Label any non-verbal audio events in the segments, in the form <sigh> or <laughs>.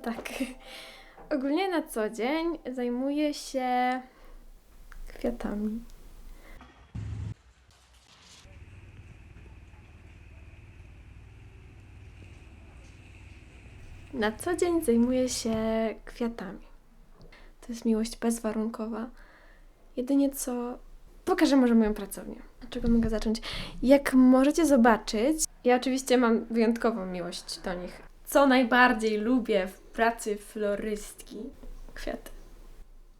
tak. <laughs> Ogólnie na co dzień zajmuję się kwiatami. Na co dzień zajmuję się kwiatami. To jest miłość bezwarunkowa. Jedynie co. Pokażę może moją pracownię. Od czego mogę zacząć? Jak możecie zobaczyć, ja oczywiście mam wyjątkową miłość do nich. Co najbardziej lubię w pracy florystki? Kwiaty.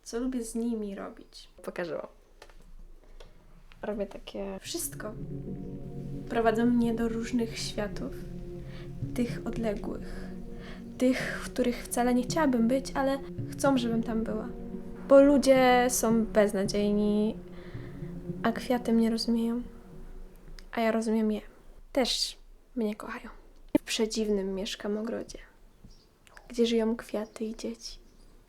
Co lubię z nimi robić? Pokażę wam. Robię takie wszystko. Prowadzą mnie do różnych światów. Tych odległych. Tych, w których wcale nie chciałabym być, ale chcą, żebym tam była. Bo ludzie są beznadziejni, a kwiaty mnie rozumieją. A ja rozumiem je. Też mnie kochają. Przedziwnym mieszkam ogrodzie, gdzie żyją kwiaty i dzieci.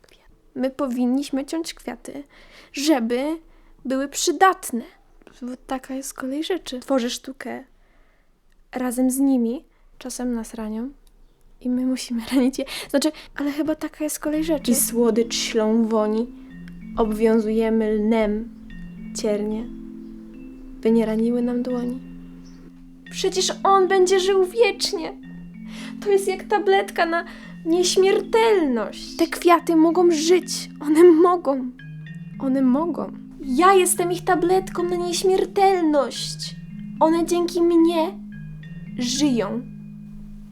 Kwiaty. My powinniśmy ciąć kwiaty, żeby były przydatne. Bo taka jest kolej rzeczy. Tworzę sztukę razem z nimi, czasem nas ranią i my musimy <laughs> ranić je. Znaczy, ale chyba taka jest kolej rzeczy. I słodycz ślą woni. Obwiązujemy lnem ciernie, by nie raniły nam dłoni. Przecież on będzie żył wiecznie. To jest jak tabletka na nieśmiertelność. Te kwiaty mogą żyć. One mogą. One mogą. Ja jestem ich tabletką na nieśmiertelność. One dzięki mnie żyją.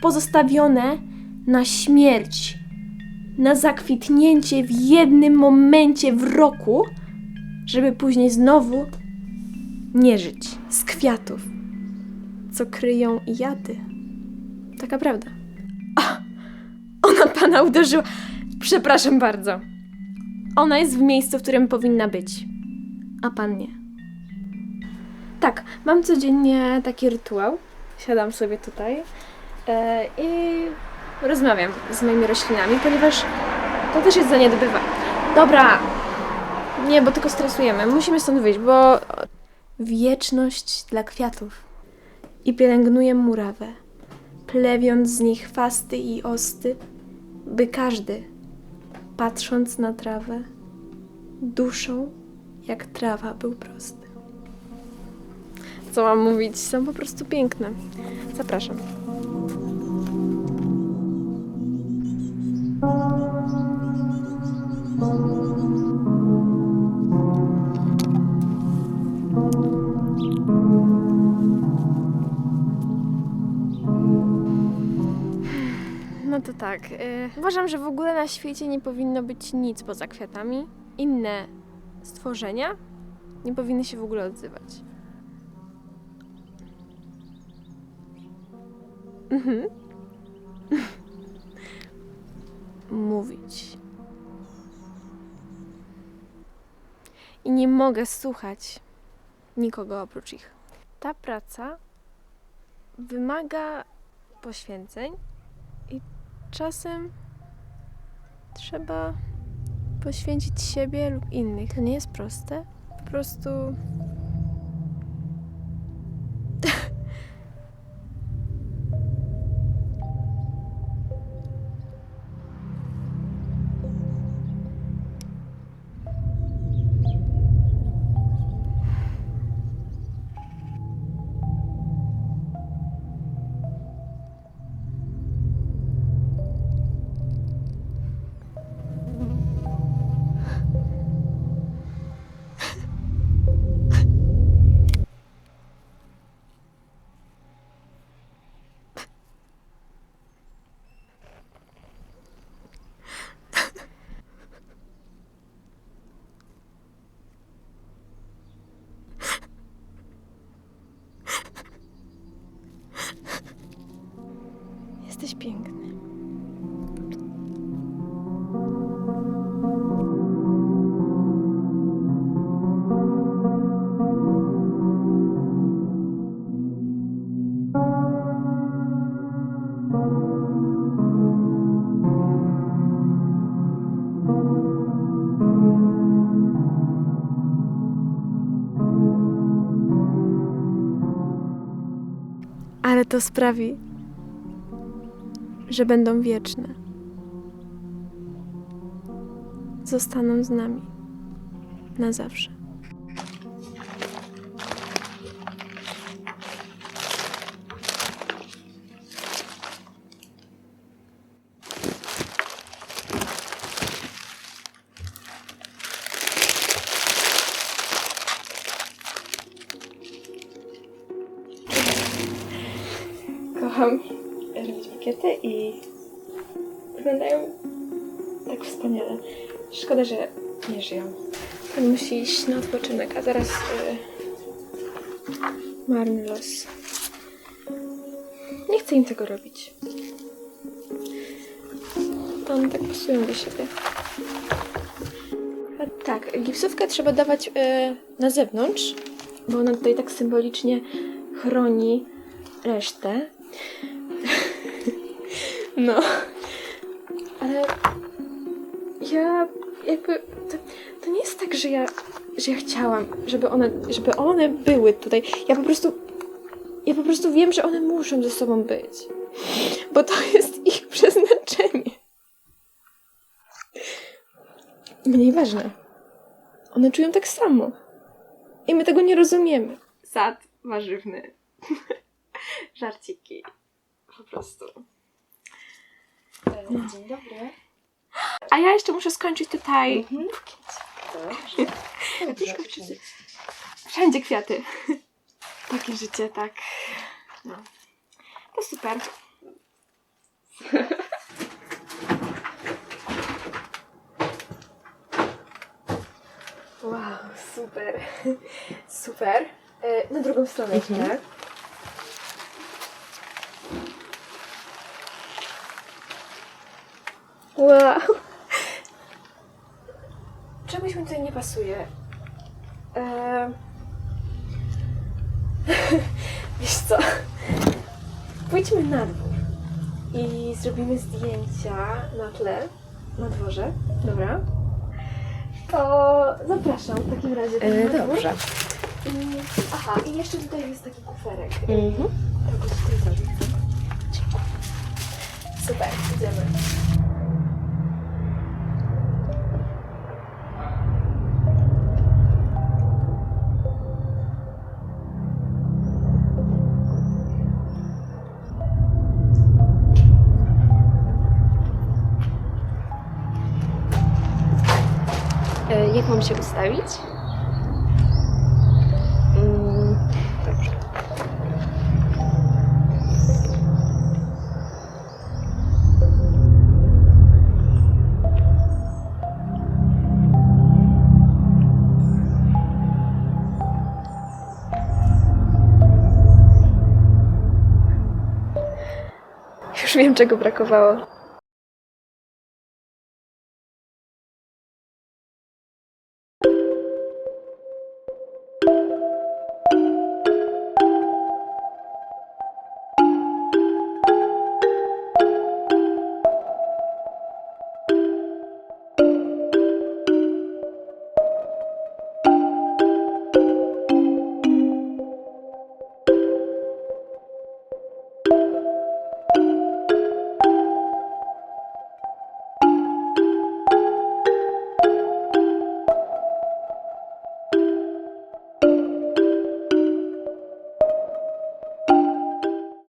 Pozostawione na śmierć, na zakwitnięcie w jednym momencie w roku, żeby później znowu nie żyć z kwiatów co kryją jady. Taka prawda. Pana uderzyła. Przepraszam bardzo. Ona jest w miejscu, w którym powinna być, a pan nie. Tak, mam codziennie taki rytuał. Siadam sobie tutaj e, i rozmawiam z moimi roślinami, ponieważ to też jest zaniedbywa. Dobra, nie, bo tylko stresujemy. Musimy stąd wyjść, bo wieczność dla kwiatów i pielęgnuję murawę, plewiąc z nich fasty i osty, by każdy, patrząc na trawę, duszą jak trawa był prosty. Co mam mówić? Są po prostu piękne. Zapraszam. No to tak. y, uważam, że w ogóle na świecie nie powinno być nic poza kwiatami. Inne stworzenia nie powinny się w ogóle odzywać. Mhm. <laughs> Mówić. I nie mogę słuchać nikogo oprócz ich. Ta praca wymaga poświęceń czasem trzeba poświęcić siebie lub innych. To nie jest proste. Po prostu. Jesteś piękny. Ale to sprawi, że będą wieczne. zostaną z nami. Na zawsze. Kocham i wyglądają tak wspaniale. Szkoda, że nie żyją. Pan musi iść na odpoczynek, a teraz y, marny los. Nie chcę im tego robić. One tak pasują do siebie. A tak, gipsówkę trzeba dawać y, na zewnątrz, bo ona tutaj tak symbolicznie chroni resztę. No. Ale ja jakby to, to nie jest tak, że ja, że ja chciałam, żeby one, żeby one były tutaj. Ja po prostu ja po prostu wiem, że one muszą ze sobą być. Bo to jest ich <laughs> przeznaczenie. Mniej ważne. One czują tak samo. I my tego nie rozumiemy. Sad warzywny. <laughs> Żarciki. Po prostu. Dzień dobry. A ja jeszcze muszę skończyć tutaj. Mhm. Bukiet. Dobrze. Troszkę wszędzie. Kwiaty. Takie życie, tak. No. To super. Wow, super. Super. E, na drugą stronę Mhm. jeszcze. Wow. Czemuś mi tutaj nie pasuje. Eee... <laughs> Wiesz co? Pójdźmy na dwór i zrobimy zdjęcia na tle, na dworze. Dobra? To zapraszam w takim razie. E, dwór. dobrze. I, aha, i jeszcze tutaj jest taki kuferek. Mhm. Tego tutaj zarzucę. Dziękuję. Super, idziemy. Jak mam się ustawić? Mm. Już wiem, czego brakowało.